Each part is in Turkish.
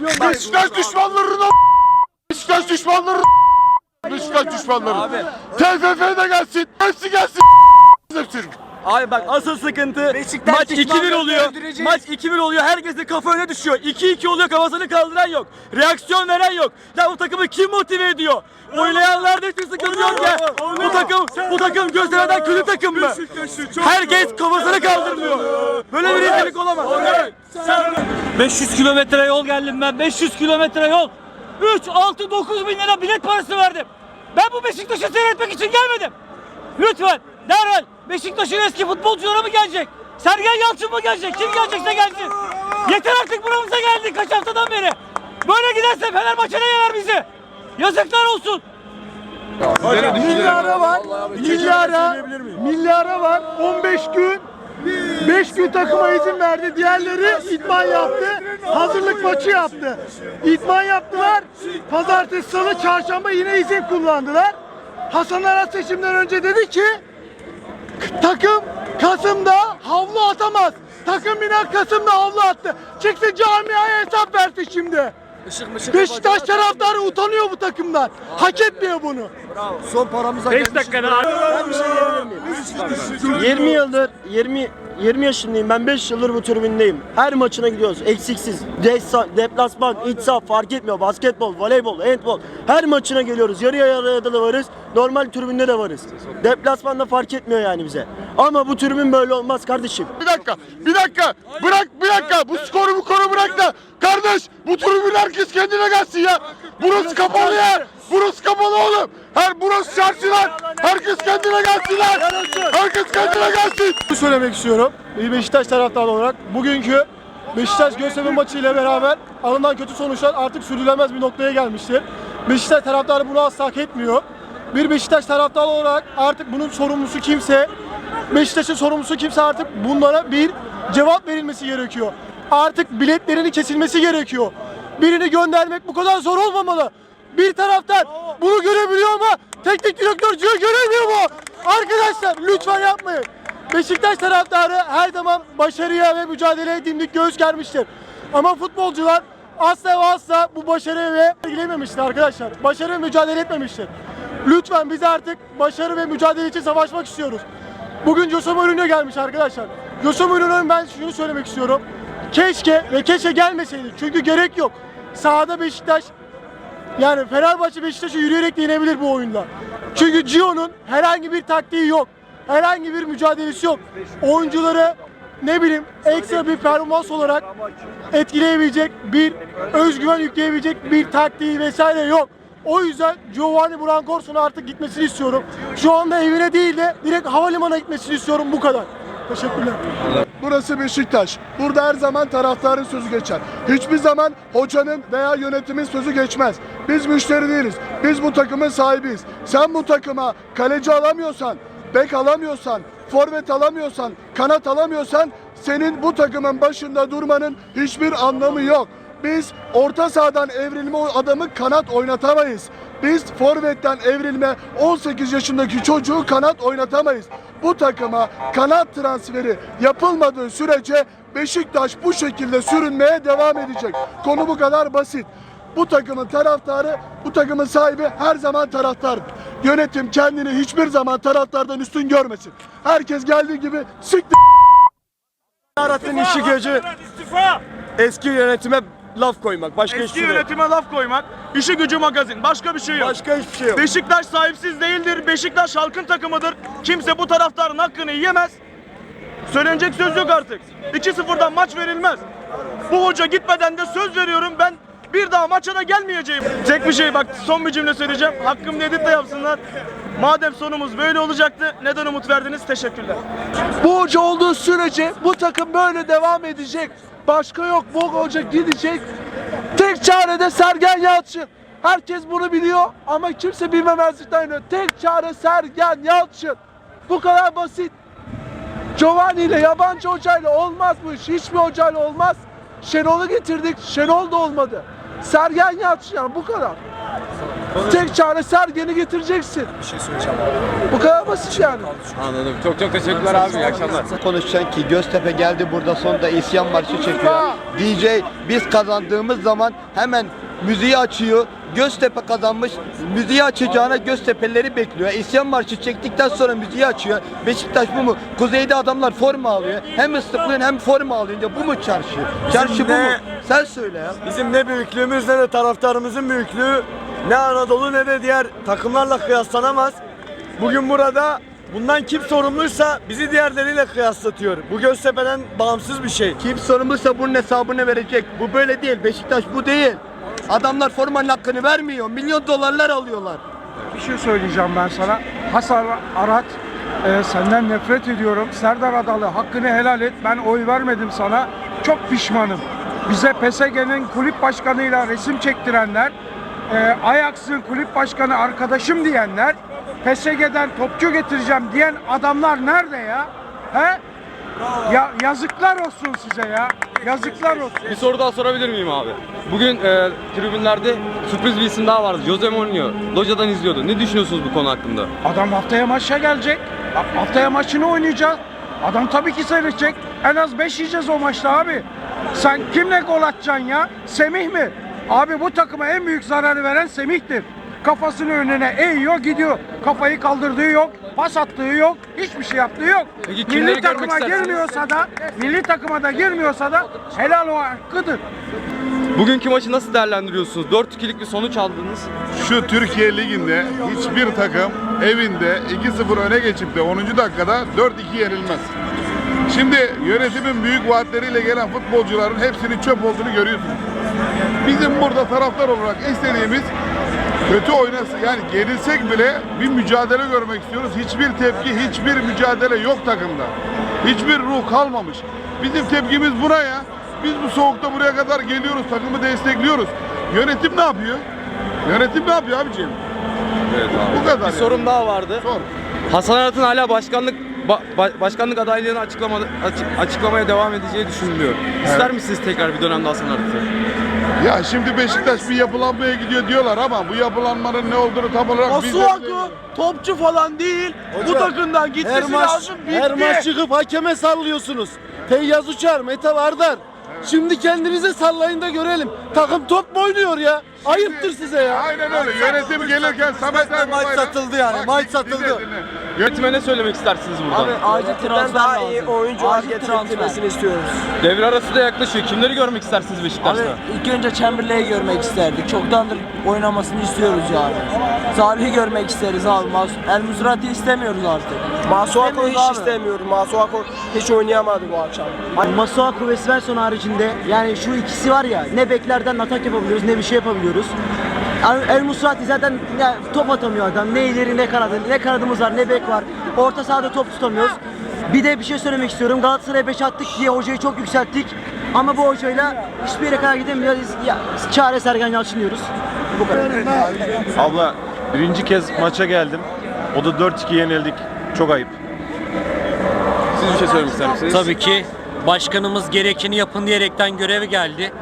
Beşiktaş düşmanlarına Beşiktaş düşmanları Beşiktaş düşmanları. TFF de gelsin hepsi gelsin. Hepsi. Abi bak asıl sıkıntı Beşiktaş maç 2-1 düşmanlarını oluyor. Maç 2-1 oluyor. Herkes de kafa öne düşüyor. 2-2 oluyor kafasını kaldıran yok. Reaksiyon veren yok. Ya bu takımı kim motive ediyor? Oynayanlarda hiçbir sıkıntı yok ya. Bu takım bu takım gösteriden kötü takım mı? Herkes kafasını kaldırmıyor. Böyle bir rezillik olamaz. 500 kilometre yol geldim ben. 500 kilometre yol. 3, 6, 9 bin lira bilet parası verdim. Ben bu Beşiktaş'ı seyretmek için gelmedim. Lütfen derhal Beşiktaş'ın eski futbolcuları mı gelecek? Sergen Yalçın mı gelecek? Kim gelecekse gelsin. Yeter artık buramıza geldik kaç haftadan beri. Böyle giderse Fenerbahçe ne yener bizi? Yazıklar olsun. Milyara var. Milyara. Milyara var. 15 gün. 5 gün takıma izin verdi. Diğerleri idman yaptı. Hazırlık maçı yaptı. İdman yaptılar. Pazartesi, salı, çarşamba yine izin kullandılar. Hasan Arat seçimden önce dedi ki takım Kasım'da havlu atamaz. Takım biner Kasım'da havlu attı. Çıksın camiaya hesap versin şimdi. Beşiktaş taraftarı utanıyor bu takımdan. Hak etmiyor bunu. Son paramıza 5 dakikada 20 yıldır 20 20 yaşındayım ben 5 yıldır bu tribündeyim. Her maçına gidiyoruz eksiksiz. Desa- deplasman, iç saha fark etmiyor. Basketbol, voleybol, handbol. Her maçına geliyoruz. Yarı yarıya da varız. Normal tribünde de varız. Deplasmanda fark etmiyor yani bize. Ama bu tribün böyle olmaz kardeşim. Bir dakika bir dakika bırak bir dakika bu skoru bu koru bırak da kardeş bu tribün herkes kendine gelsin ya. Burası kapalı ya. Burası kapalı oğlum. Her burası çarşılar. Herkes kendine gelsinler. Herkes kendine gelsin. Şunu söylemek istiyorum. Bir Beşiktaş taraftarı olarak bugünkü Beşiktaş Göztepe maçı ile beraber alınan kötü sonuçlar artık sürdürülemez bir noktaya gelmiştir. Beşiktaş taraftarı bunu asla hak etmiyor. Bir Beşiktaş taraftarı olarak artık bunun sorumlusu kimse, Beşiktaş'ın sorumlusu kimse artık bunlara bir cevap verilmesi gerekiyor. Artık biletlerini kesilmesi gerekiyor. Birini göndermek bu kadar zor olmamalı. Bir taraftar bunu görebiliyor ama teknik direktör göremiyor mu? Arkadaşlar lütfen yapmayın. Beşiktaş taraftarı her zaman başarıya ve mücadeleye dimdik göğüs germiştir. Ama futbolcular asla ve asla bu başarıya ve ilgilememiştir arkadaşlar. Başarı ve mücadele etmemiştir. Lütfen biz artık başarı ve mücadele için savaşmak istiyoruz. Bugün Jose Mourinho gelmiş arkadaşlar. Jose Mourinho'nun ben şunu söylemek istiyorum. Keşke ve keşke gelmeseydi. Çünkü gerek yok. Sahada Beşiktaş yani Fenerbahçe Beşiktaş'a yürüyerek de yenebilir bu oyunda. Çünkü Gio'nun herhangi bir taktiği yok. Herhangi bir mücadelesi yok. Oyuncuları ne bileyim ekstra bir performans olarak etkileyebilecek bir özgüven yükleyebilecek bir taktiği vesaire yok. O yüzden Giovanni Brancors'un artık gitmesini istiyorum. Şu anda evine değil de direkt havalimanına gitmesini istiyorum bu kadar. Teşekkürler. Burası Beşiktaş. Burada her zaman taraftarın sözü geçer. Hiçbir zaman hocanın veya yönetimin sözü geçmez. Biz müşteri değiliz. Biz bu takımın sahibiyiz. Sen bu takıma kaleci alamıyorsan, bek alamıyorsan, forvet alamıyorsan, kanat alamıyorsan senin bu takımın başında durmanın hiçbir anlamı yok. Biz orta sahadan evrilme adamı kanat oynatamayız. Biz forvetten evrilme 18 yaşındaki çocuğu kanat oynatamayız. Bu takıma kanat transferi yapılmadığı sürece Beşiktaş bu şekilde sürünmeye devam edecek. Konu bu kadar basit. Bu takımın taraftarı, bu takımın sahibi her zaman taraftar. Yönetim kendini hiçbir zaman taraftardan üstün görmesin. Herkes geldiği gibi siktir. Arat'ın işi gücü eski yönetime laf koymak. Başka Eski hiçbir şey yok. yönetime laf koymak. işi gücü magazin. Başka bir şey yok. Başka hiçbir şey yok. Beşiktaş sahipsiz değildir. Beşiktaş halkın takımıdır. Kimse bu taraftarın hakkını yiyemez. Söylenecek söz yok artık. 2-0'dan maç verilmez. Bu hoca gitmeden de söz veriyorum ben bir daha maça da gelmeyeceğim. Tek bir şey bak son bir cümle söyleyeceğim. Hakkımda edit de yapsınlar. Madem sonumuz böyle olacaktı neden umut verdiniz? Teşekkürler. Bu hoca olduğu sürece bu takım böyle devam edecek. Başka yok. Bu hoca gidecek. Tek çare de Sergen Yalçın. Herkes bunu biliyor ama kimse bilmemezlikten geliyor. Tek çare Sergen Yalçın. Bu kadar basit. Giovanni ile yabancı hocayla olmaz bu iş. Hiçbir hocayla olmaz. Şenol'u getirdik. Şenol da olmadı. Sergen Yalçın yani bu kadar. Tek çare Sergen'i getireceksin. Bir şey söyleyeceğim Bu kadar basit yani. Anladım. Çok çok teşekkürler abi. İyi akşamlar. konuşacaksın ki Göztepe geldi burada sonunda isyan marşı çekiyor. DJ biz kazandığımız zaman hemen müziği açıyor. Göztepe kazanmış. Müziği açacağına Göztepe'lileri bekliyor. İsyan marşı çektikten sonra müziği açıyor. Beşiktaş bu mu? Kuzeyde adamlar forma alıyor. Hem ıslıklıyorsun hem forma alınca bu mu çarşı? Çarşı bu mu? ne- Sen söyle ya. Bizim ne büyüklüğümüz ne de taraftarımızın büyüklüğü ne Anadolu ne de diğer takımlarla kıyaslanamaz. Bugün burada bundan kim sorumluysa bizi diğerleriyle kıyaslatıyor. Bu Göztepe'den bağımsız bir şey. Kim sorumluysa bunun hesabını verecek. Bu böyle değil. Beşiktaş bu değil. Adamlar formanın hakkını vermiyor. Milyon dolarlar alıyorlar. Bir şey söyleyeceğim ben sana. Hasan Arat e, senden nefret ediyorum. Serdar Adalı hakkını helal et. Ben oy vermedim sana. Çok pişmanım. Bize PSG'nin kulüp başkanıyla resim çektirenler, e, Ajax'ın kulüp başkanı arkadaşım diyenler, PSG'den topçu getireceğim diyen adamlar nerede ya? He? Ya yazıklar olsun size ya. Yazıklar olsun. Bir soru daha sorabilir miyim abi? Bugün e, tribünlerde sürpriz bir isim daha vardı. Jose Mourinho. Locadan izliyordu. Ne düşünüyorsunuz bu konu hakkında? Adam haftaya maça gelecek. Ha- Haftaya maçını oynayacağız. Adam tabii ki seyredecek. En az 5 yiyeceğiz o maçta abi. Sen kimle gol atacaksın ya? Semih mi? Abi bu takıma en büyük zararı veren Semih'tir. Kafasını önüne eğiyor gidiyor. Kafayı kaldırdığı yok. Pas attığı yok. Hiçbir şey yaptığı yok. Peki kimleri milli görmek takıma istersiniz? girmiyorsa da milli takıma da girmiyorsa da helal o hakkıdır. Bugünkü maçı nasıl değerlendiriyorsunuz? 4-2'lik bir sonuç aldınız. Şu Türkiye Ligi'nde hiçbir takım evinde 2-0 öne geçip de 10. dakikada 4-2 yenilmez. Şimdi yönetimin büyük vaatleriyle gelen futbolcuların hepsinin çöp olduğunu görüyorsunuz. Bizim burada taraftar olarak istediğimiz kötü oynasın. Yani gerilsek bile bir mücadele görmek istiyoruz. Hiçbir tepki, hiçbir mücadele yok takımda. Hiçbir ruh kalmamış. Bizim tepkimiz buna ya. Biz bu soğukta buraya kadar geliyoruz, takımı destekliyoruz. Yönetim ne yapıyor? Yönetim ne yapıyor abiciğim? Evet abi. Bu kadar. Bir yani. sorum daha vardı. Sor. Hasan Arat'ın hala başkanlık ba- ba- başkanlık adaylığını açıklamadı, açık- açıklamaya devam edeceği düşünülüyor. İster misiniz tekrar bir dönemde Hasan Arat'ı? Ya şimdi Beşiktaş bir yapılanmaya gidiyor diyorlar ama bu yapılanmanın ne olduğunu tam olarak biz de Masuaku topçu falan değil. bu takımdan Her gitmesi maç, lazım. Bitti. her maç çıkıp hakeme sallıyorsunuz. Feyyaz Uçar, Mete Vardar. Şimdi kendinize sallayın da görelim. Takım top mu oynuyor ya? Ayıptır size ya. Aynen öyle. Yönetim gelirken Samet Erdoğan'la... maç satıldı yani, Bak, maç dinle, satıldı. dinle. Yönetime ne söylemek istersiniz buradan? acil transfer daha iyi oyuncular getirilmesini istiyoruz. Devre arası da yaklaşıyor. Kimleri görmek istersiniz Beşiktaş'ta? ilk önce Chamberlain'i görmek isterdik. Çoktandır oynamasını istiyoruz yani. Salih'i görmek isteriz abi. Mas- El Musrati istemiyoruz artık. Masuaku İstemiyoruz hiç abi. istemiyorum. Masuaku hiç oynayamadı bu akşam. Masuaku ve Svensson haricinde yani şu ikisi var ya ne beklerden atak yapabiliyoruz ne bir şey yapabiliyoruz. El- El Musrati zaten ya, top atamıyor adam. Ne ileri ne kanadı. Ne kanadımız var ne bek var. Orta sahada top tutamıyoruz. Bir de bir şey söylemek istiyorum. Galatasaray'a 5 attık diye hocayı çok yükselttik. Ama bu hocayla hiçbir yere kadar gidemiyoruz. Ya, çare Sergen Yalçın diyoruz. Bu kadar. Abla birinci kez maça geldim. O da 4-2 yenildik. Çok ayıp. Siz bir şey söylemek ister misiniz? Tabii ki başkanımız gerekeni yapın diyerekten göreve geldi.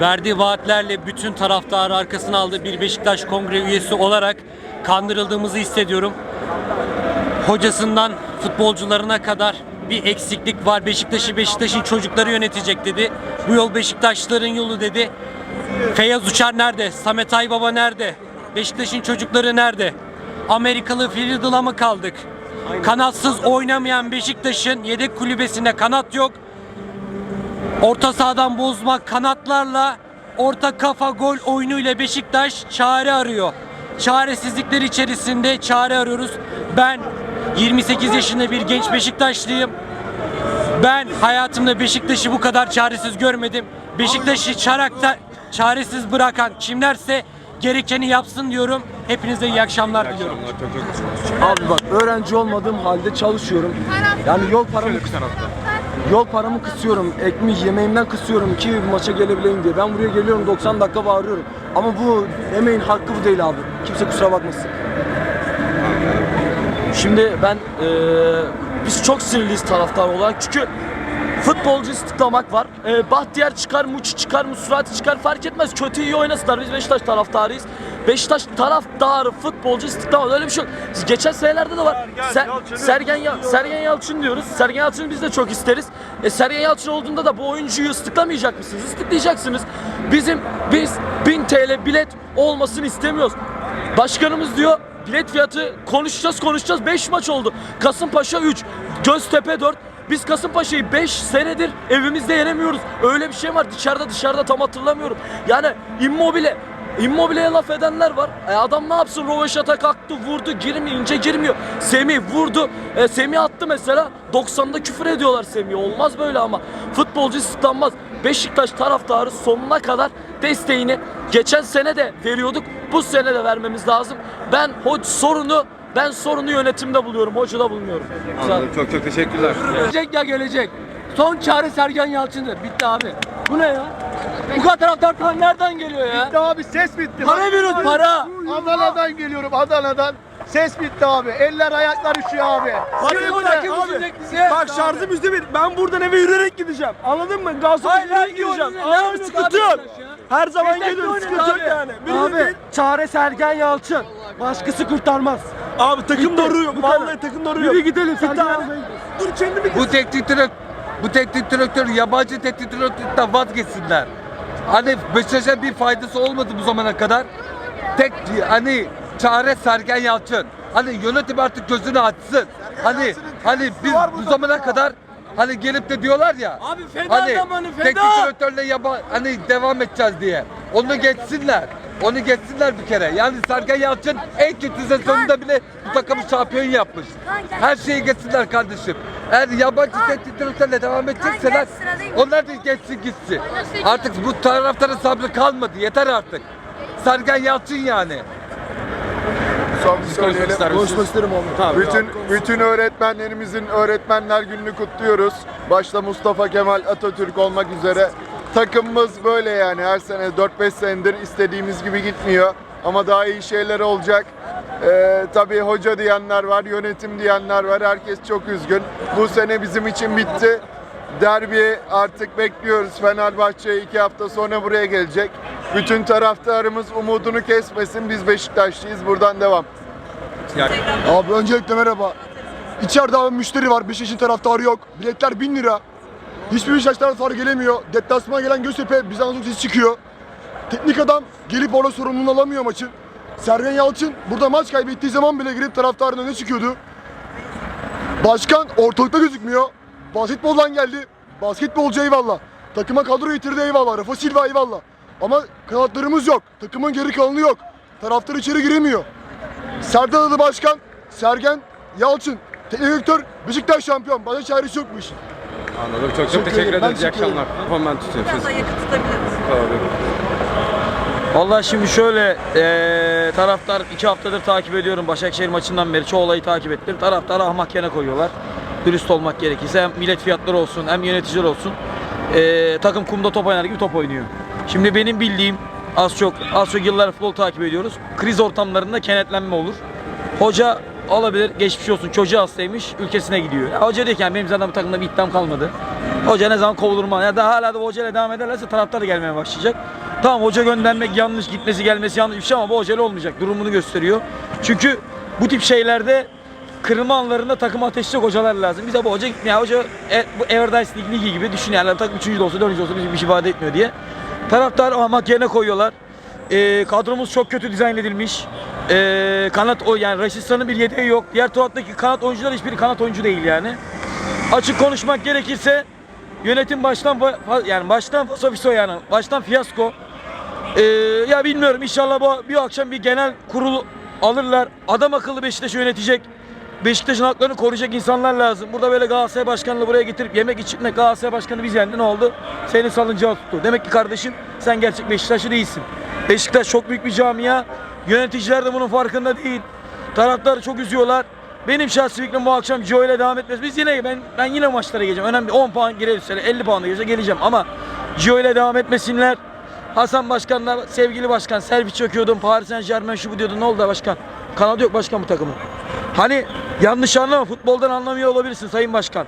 Verdiği vaatlerle bütün taraftarı arkasına aldı. Bir Beşiktaş Kongre üyesi olarak kandırıldığımızı hissediyorum. Hocasından futbolcularına kadar bir eksiklik var. Beşiktaş'ı Beşiktaş'ın çocukları yönetecek dedi. Bu yol Beşiktaşların yolu dedi. Feyyaz Uçar nerede? Samet Aybaba nerede? Beşiktaş'ın çocukları nerede? Amerikalı Firidal'a mı kaldık? Kanatsız oynamayan Beşiktaş'ın yedek kulübesinde kanat yok. Orta sahadan bozmak kanatlarla orta kafa gol oyunuyla Beşiktaş çare arıyor. Çaresizlikler içerisinde çare arıyoruz. Ben 28 yaşında bir genç Beşiktaşlıyım. Ben hayatımda Beşiktaş'ı bu kadar çaresiz görmedim. Beşiktaş'ı çarakta çaresiz bırakan kimlerse gerekeni yapsın diyorum. Hepinize iyi akşamlar diliyorum. Abi bak öğrenci olmadığım halde çalışıyorum. Yani yol paramı Yol paramı kısıyorum. Ekmeği yemeğimden kısıyorum ki maça gelebileyim diye. Ben buraya geliyorum 90 dakika bağırıyorum. Ama bu emeğin hakkı bu değil abi. Kimse kusura bakmasın. Şimdi ben eee, biz çok sinirliyiz taraftar olarak çünkü futbolcu istiklamak var. Eee Bahtiyar çıkar, Muçi çıkar, Musurati çıkar fark etmez. Kötü iyi oynasınlar. Biz Beşiktaş taraftarıyız. Beşiktaş taraftarı, futbolcu istiklal öyle bir şey yok. Geçen senelerde de var. Ser- Sergen, Ya- Sergen Yalçın diyoruz. Sergen Yalçın'ı biz de çok isteriz. E, Sergen Yalçın olduğunda da bu oyuncuyu ıslıklamayacak mısınız? Islıklayacaksınız. Bizim biz 1000 TL bilet olmasını istemiyoruz. Başkanımız diyor bilet fiyatı konuşacağız konuşacağız 5 maç oldu. Kasımpaşa 3, Göztepe 4. Biz Kasımpaşa'yı 5 senedir evimizde yenemiyoruz. Öyle bir şey var. Dışarıda dışarıda tam hatırlamıyorum. Yani Immobile Immobile'ye laf edenler var. E adam ne yapsın? Roveşata kalktı, vurdu, girmeyince girmiyor. Semih vurdu. E, Semih attı mesela. 90'da küfür ediyorlar Semih'e. Olmaz böyle ama. Futbolcu ısıtlanmaz. Beşiktaş taraftarı sonuna kadar desteğini geçen sene de veriyorduk. Bu sene de vermemiz lazım. Ben ho sorunu ben sorunu yönetimde buluyorum. Hocada bulmuyorum. Anladım. Çok çok teşekkürler. Gelecek ya gelecek. Son çare Sergen Yalçın'dır. Bitti abi. Bu ne ya? Bu kadar taraftar falan nereden geliyor ya? Bitti abi ses bitti. Para veriyoruz para. Adana'dan geliyorum Adana'dan. Ses bitti abi. Eller ayaklar üşüyor abi. Parayı bırakın üzecek bize. Bak şarjım yüzde bir. Ben buradan eve yürüyerek gideceğim. Anladın mı? Gaziantep'e Hayır, yürüyerek gideceğim. hayır, Anladın mı? Sıkıntı yok. Her zaman Destek geliyorum. Sıkıntı yok abi. yani. Abi çare Sergen Yalçın. Başkası kurtarmaz. Abi takım doruyor. Vallahi takım doruyor. Yürü gidelim Bir Sergen tane. Yalçın. Dur kendimi Bu teknik direktör bu teknik direktör yabancı teknik direktörden vazgeçsinler. Hani Beşiktaş'a bir faydası olmadı bu zamana kadar. Tek hani çare Sergen Yalçın. Hani yönetim artık gözünü açsın. Hani hani biz bu zamana kadar hani gelip de diyorlar ya. Abi feda hani zamanı, feda. teknik direktörle yaba hani devam edeceğiz diye. Onu geçsinler. Onu geçsinler bir kere. Yani Sergen Yalçın en kötü sezonunda bile bu takımı şampiyon yapmış. Her şeyi geçsinler kardeşim. Eğer yabancı direktörle devam edecekseler onlar da geçsin gitsin. Artık bu taraftarın sabrı kalmadı. Yeter artık. Sergen Yalçın yani. Son bir söyleyelim. Konuşmak isterim abi. Bütün bütün öğretmenlerimizin Öğretmenler Günü'nü kutluyoruz. Başta Mustafa Kemal Atatürk olmak üzere. Takımımız böyle yani her sene 4-5 senedir istediğimiz gibi gitmiyor. Ama daha iyi şeyler olacak. Ee, tabii hoca diyenler var, yönetim diyenler var. Herkes çok üzgün. Bu sene bizim için bitti. Derbi artık bekliyoruz. Fenerbahçe iki hafta sonra buraya gelecek. Bütün taraftarımız umudunu kesmesin. Biz Beşiktaşlıyız. Buradan devam. Abi öncelikle merhaba. İçeride abi müşteri var. Beşiktaş'ın taraftarı yok. Biletler 1000 lira. Hiçbir Beşiktaş taraftarı gelemiyor. Deplasmana gelen Göztepe bizden çok ses çıkıyor. Teknik adam gelip orada sorumluluğunu alamıyor maçın. Sergen Yalçın burada maç kaybettiği zaman bile girip taraftarın önüne çıkıyordu. Başkan ortalıkta gözükmüyor. Basketboldan geldi. Basketbolcu eyvallah. Takıma kadro getirdi eyvallah. Rafa Silva eyvallah. Ama kanatlarımız yok. Takımın geri kalanı yok. Taraftar içeri giremiyor. Serdar Adalı Başkan, Sergen Yalçın, teknik direktör, Beşiktaş şampiyon. Başka çaresi yok bu işin. Anladım. Çok çok Teşekkür teşekkür ederim. Ben ederiz. İyi ederim. akşamlar. Tamam ben tutuyorum. Biraz daha Siz. yakın tutabiliriz. Vallahi şimdi şöyle eee, taraftar iki haftadır takip ediyorum Başakşehir maçından beri çoğu olayı takip ettim. Taraftarı ahmak yerine koyuyorlar. Dürüst olmak gerekirse hem millet fiyatları olsun hem yöneticiler olsun. Eee, takım kumda top oynar gibi top oynuyor. Şimdi benim bildiğim az çok az çok yıllar futbol takip ediyoruz. Kriz ortamlarında kenetlenme olur. Hoca olabilir geçmiş olsun çocuğu hastaymış ülkesine gidiyor. Ya hoca diyorken benim zaten bu takımda bir iddiam kalmadı. Hoca ne zaman kovulur mu? Ya da hala da hocayla devam ederlerse taraftar da gelmeye başlayacak. Tamam hoca göndermek yanlış, gitmesi gelmesi yanlış bir şey ama bu hocayla olmayacak. Durumunu gösteriyor. Çünkü bu tip şeylerde kırılma anlarında takımı ateşleyecek hocalar lazım. Bize bu hoca gitmiyor. Hoca e, bu Everdice Ligi gibi düşün yani takım 3. de olsa 4. olsa bir şey ifade etmiyor diye. Taraftar ahmak yerine koyuyorlar. Ee, kadromuz çok kötü dizayn edilmiş. Ee, kanat o yani Raşistan'ın bir yedeği yok. Diğer taraftaki kanat oyuncular hiçbiri kanat oyuncu değil yani. Açık konuşmak gerekirse yönetim baştan yani baştan fasofiso yani baştan fiyasko. Ee, ya bilmiyorum inşallah bu bir akşam bir genel kurul alırlar. Adam akıllı Beşiktaş'ı yönetecek. Beşiktaş'ın haklarını koruyacak insanlar lazım. Burada böyle Galatasaray Başkanı'nı buraya getirip yemek içmek Galatasaray Başkanı biz yendi ne oldu? Seni salıncağı tuttu. Demek ki kardeşim sen gerçek Beşiktaşlı değilsin. Beşiktaş çok büyük bir camia. Yöneticiler de bunun farkında değil. Taraftarı çok üzüyorlar. Benim şahsi fikrim bu akşam Joe ile devam etmez. Biz yine ben ben yine maçlara geleceğim. Önemli 10 puan girerse 50 puan da girerse geleceğim ama Joe ile devam etmesinler. Hasan Başkan'la sevgili başkan selfie çöküyordum. Paris Saint Germain şu bu diyordu. Ne oldu da başkan? Kanadı yok başkan bu takımın. Hani yanlış anlama futboldan anlamıyor olabilirsin sayın başkan.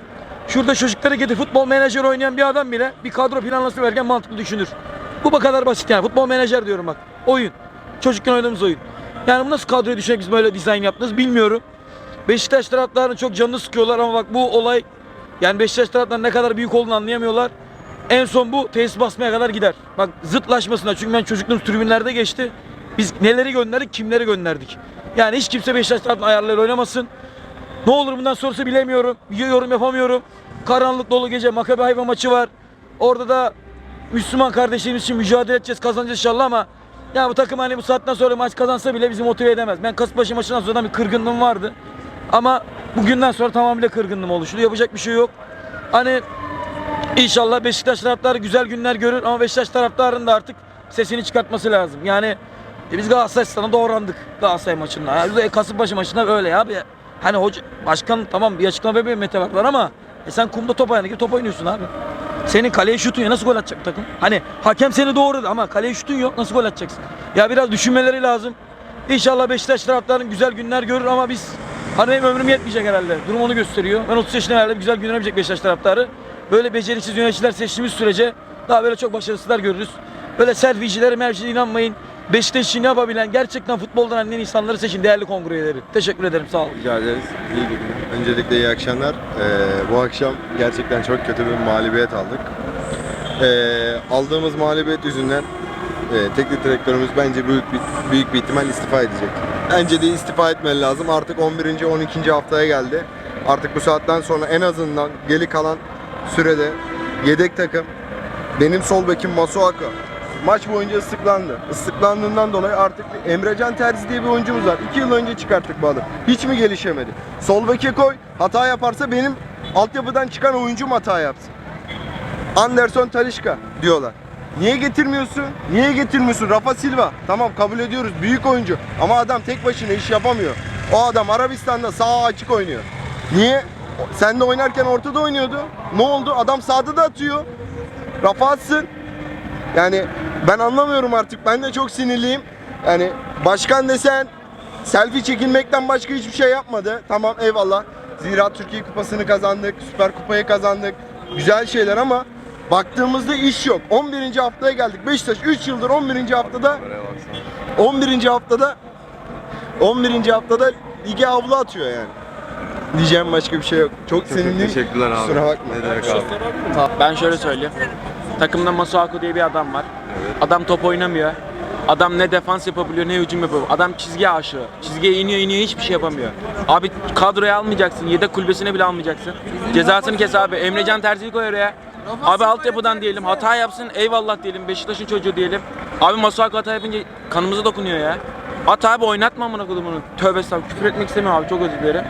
Şurada çocukları getir futbol menajer oynayan bir adam bile bir kadro planlaması verirken mantıklı düşünür. Bu kadar basit yani. Futbol menajer diyorum bak. Oyun. Çocukken oynadığımız oyun. Yani bu nasıl kadroya düşerek biz böyle dizayn yaptınız bilmiyorum. Beşiktaş taraftarının çok canını sıkıyorlar ama bak bu olay yani Beşiktaş taraftarının ne kadar büyük olduğunu anlayamıyorlar. En son bu tesis basmaya kadar gider. Bak zıtlaşmasına çünkü ben çocukluğum tribünlerde geçti. Biz neleri gönderdik, kimleri gönderdik. Yani hiç kimse Beşiktaş taraftarının ayarlarıyla oynamasın. Ne olur bundan sonrası bilemiyorum. Yorum yapamıyorum. Karanlık dolu gece Makabe Hayva maçı var. Orada da Müslüman kardeşlerimiz için mücadele edeceğiz, kazanacağız inşallah ama ya bu takım hani bu saatten sonra maç kazansa bile bizi motive edemez. Ben Kasımpaşa maçından sonra bir kırgınlığım vardı. Ama bugünden sonra tamamıyla kırgınlığım oluştu. Yapacak bir şey yok. Hani inşallah Beşiktaş taraftarı güzel günler görür ama Beşiktaş taraftarının da artık sesini çıkartması lazım. Yani e, biz Galatasaray stadına doğrandık Galatasaray maçında. Yani Kasımpaşa maçında öyle abi. Hani hoca, başkan tamam bir açıklama yapıyor Mete Baklar ama e sen kumda top ayağına gibi top oynuyorsun abi. Senin kaleye şutun ya nasıl gol atacak takım? Hani hakem seni doğradı ama kaleye şutun yok nasıl gol atacaksın? Ya biraz düşünmeleri lazım. İnşallah Beşiktaş taraftarının güzel günler görür ama biz hani benim ömrüm yetmeyecek herhalde. Durum onu gösteriyor. Ben 30 yaşında herhalde güzel günler yapacak Beşiktaş taraftarı. Böyle beceriksiz yöneticiler seçtiğimiz sürece daha böyle çok başarısızlar görürüz. Böyle selfiecilere mercilere inanmayın. Beşiktaş için yapabilen gerçekten futboldan anlayan insanları seçin değerli kongre üyeleri. Teşekkür ederim sağ olun. Rica ederiz. İyi günler. Öncelikle iyi akşamlar. Ee, bu akşam gerçekten çok kötü bir mağlubiyet aldık. Ee, aldığımız mağlubiyet yüzünden e, teknik direktörümüz bence büyük bir, büyük bir ihtimal istifa edecek. Bence de istifa etmeli lazım. Artık 11. 12. haftaya geldi. Artık bu saatten sonra en azından geri kalan sürede yedek takım benim sol bekim Masuaka maç boyunca ıslıklandı. Islıklandığından dolayı artık Emrecan Terzi diye bir oyuncumuz var. 2 yıl önce çıkarttık bu adamı. Hiç mi gelişemedi? Sol beke koy. Hata yaparsa benim altyapıdan çıkan oyuncum hata yapsın. Anderson Talişka diyorlar. Niye getirmiyorsun? Niye getirmiyorsun? Rafa Silva. Tamam kabul ediyoruz. Büyük oyuncu. Ama adam tek başına iş yapamıyor. O adam Arabistan'da sağ açık oynuyor. Niye? Sen de oynarken ortada oynuyordu. Ne oldu? Adam sağda da atıyor. Rafa atsın. Yani ben anlamıyorum artık. Ben de çok sinirliyim. Yani başkan desen selfie çekilmekten başka hiçbir şey yapmadı. Tamam eyvallah. Zira Türkiye Kupası'nı kazandık. Süper Kupayı kazandık. Güzel şeyler ama baktığımızda iş yok. 11. haftaya geldik. Beşiktaş 3 yıldır 11. haftada 11. haftada 11. haftada lige avlu atıyor yani. Diyeceğim başka bir şey yok. Çok sinirliyim. teşekkürler abi. Kusura bakma. Ben şöyle söyleyeyim. Takımda Masuaku diye bir adam var. Adam top oynamıyor. Adam ne defans yapabiliyor ne hücum yapabiliyor. Adam çizgiye aşığı. Çizgiye iniyor iniyor hiçbir şey yapamıyor. Abi kadroya almayacaksın. Yedek kulübesine bile almayacaksın. Cezasını kes abi. Emrecan Terzi'yi koy oraya. Abi altyapıdan diyelim. Hata yapsın. Eyvallah diyelim. Beşiktaş'ın çocuğu diyelim. Abi Masuaku hata yapınca kanımıza dokunuyor ya. At abi oynatma amına kodumunun. Tövbe estağfurullah. Küfür etmek istemiyorum abi. Çok özür dilerim.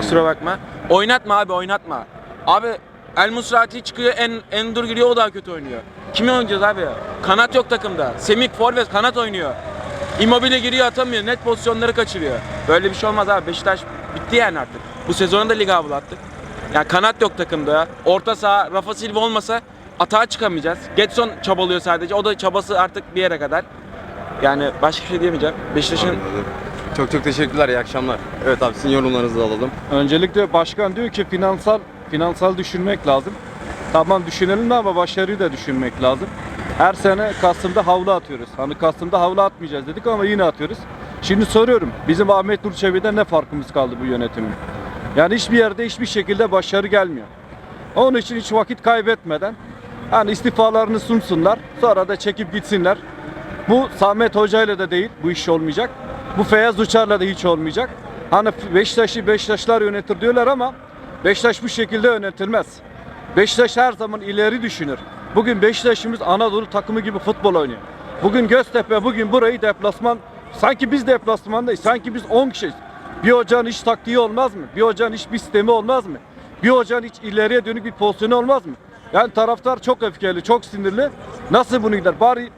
Kusura bakma. Oynatma abi oynatma. Abi El Musrati çıkıyor en Endur giriyor o daha kötü oynuyor. Kimi oynayacağız abi? Kanat yok takımda. Semih forvet kanat oynuyor. Immobile giriyor atamıyor. Net pozisyonları kaçırıyor. Böyle bir şey olmaz abi. Beşiktaş bitti yani artık. Bu sezonu da liga avlattık. Yani kanat yok takımda. Orta saha Rafa Silva olmasa atağa çıkamayacağız. Getson çabalıyor sadece. O da çabası artık bir yere kadar. Yani başka bir şey diyemeyeceğim. Beşiktaş'ın Çok çok teşekkürler. İyi akşamlar. Evet abi sizin yorumlarınızı da alalım. Öncelikle başkan diyor ki finansal finansal düşünmek lazım. Tamam düşünelim de ama başarıyı da düşünmek lazım. Her sene Kasım'da havlu atıyoruz. Hani Kasım'da havlu atmayacağız dedik ama yine atıyoruz. Şimdi soruyorum bizim Ahmet Nur Çebi'den ne farkımız kaldı bu yönetimin? Yani hiçbir yerde hiçbir şekilde başarı gelmiyor. Onun için hiç vakit kaybetmeden hani istifalarını sunsunlar. Sonra da çekip gitsinler. Bu Samet Hoca ile de değil bu iş olmayacak. Bu Feyyaz Uçar'la da hiç olmayacak. Hani Beşiktaş'ı Beşiktaşlar yönetir diyorlar ama Beşiktaş bu şekilde yönetilmez. Beşiktaş her zaman ileri düşünür. Bugün Beşiktaş'ımız Anadolu takımı gibi futbol oynuyor. Bugün Göztepe, bugün burayı deplasman, sanki biz deplasmandayız, sanki biz 10 kişiyiz. Bir hocanın hiç taktiği olmaz mı? Bir hocanın hiç bir sistemi olmaz mı? Bir hocanın hiç ileriye dönük bir pozisyonu olmaz mı? Yani taraftar çok öfkeli, çok sinirli. Nasıl bunu gider? Bari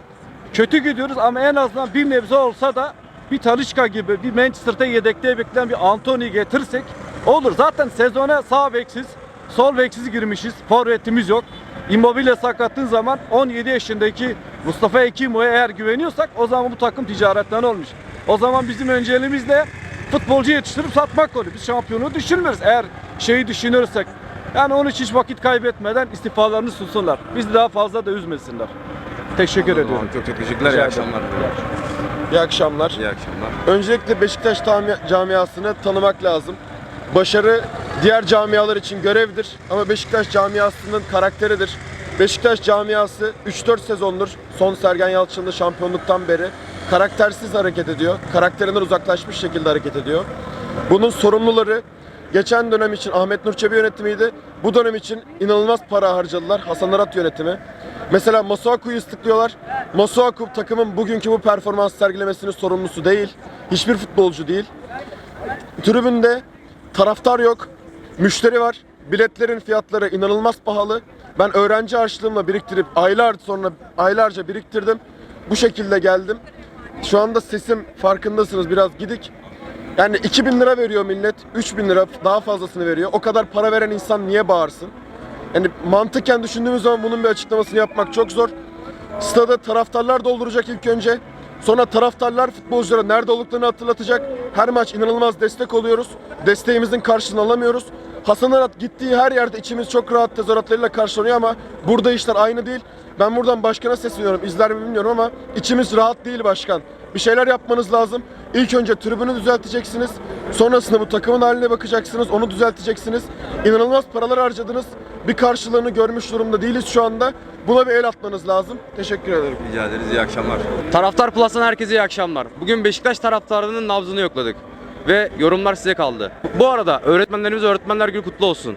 kötü gidiyoruz ama en azından bir nebze olsa da bir Talişka gibi bir Manchester'da yedekte bekleyen bir Anthony getirsek olur. Zaten sezona sağ beksiz, sol beksiz girmişiz. Forvetimiz yok. Immobile sakattığın zaman 17 yaşındaki Mustafa Ekimo'ya eğer güveniyorsak o zaman bu takım ticaretten olmuş. O zaman bizim önceliğimiz de futbolcu yetiştirip satmak oluyor. Biz şampiyonu düşünmüyoruz eğer şeyi düşünürsek. Yani onun için hiç vakit kaybetmeden istifalarını sunsunlar. Bizi daha fazla da üzmesinler. Teşekkür ediyorum. Çok çok teşekkürler. Rica İyi akşamlar. İyi akşamlar. İyi akşamlar. Öncelikle Beşiktaş camiasını tanımak lazım. Başarı diğer camialar için görevdir ama Beşiktaş camiasının karakteridir. Beşiktaş camiası 3-4 sezondur son Sergen Yalçın'lı şampiyonluktan beri karaktersiz hareket ediyor. Karakterinden uzaklaşmış şekilde hareket ediyor. Bunun sorumluları geçen dönem için Ahmet Nur Çebi yönetimiydi. Bu dönem için inanılmaz para harcadılar. Hasan Arat yönetimi. Mesela Masuaku'yu ıslıklıyorlar. Masuaku takımın bugünkü bu performans sergilemesinin sorumlusu değil. Hiçbir futbolcu değil. Tribünde taraftar yok, müşteri var. Biletlerin fiyatları inanılmaz pahalı. Ben öğrenci harçlığımla biriktirip aylar sonra aylarca biriktirdim. Bu şekilde geldim. Şu anda sesim farkındasınız biraz gidik. Yani 2000 lira veriyor millet, 3000 lira daha fazlasını veriyor. O kadar para veren insan niye bağırsın? Yani mantıken düşündüğümüz zaman bunun bir açıklamasını yapmak çok zor. Stada taraftarlar dolduracak ilk önce. Sonra taraftarlar futbolculara nerede olduklarını hatırlatacak. Her maç inanılmaz destek oluyoruz. Desteğimizin karşılığını alamıyoruz. Hasan Arat gittiği her yerde içimiz çok rahat tezahüratlarıyla karşılanıyor ama burada işler aynı değil. Ben buradan başkana sesleniyorum. İzler mi bilmiyorum ama içimiz rahat değil başkan. Bir şeyler yapmanız lazım. İlk önce tribünü düzelteceksiniz. Sonrasında bu takımın haline bakacaksınız. Onu düzelteceksiniz. İnanılmaz paralar harcadınız. Bir karşılığını görmüş durumda değiliz şu anda. Buna bir el atmanız lazım. Teşekkür ederim. Rica ederiz. İyi akşamlar. Taraftar Plus'tan herkese iyi akşamlar. Bugün Beşiktaş taraftarının nabzını yokladık. Ve yorumlar size kaldı. Bu arada öğretmenlerimiz Öğretmenler Günü kutlu olsun.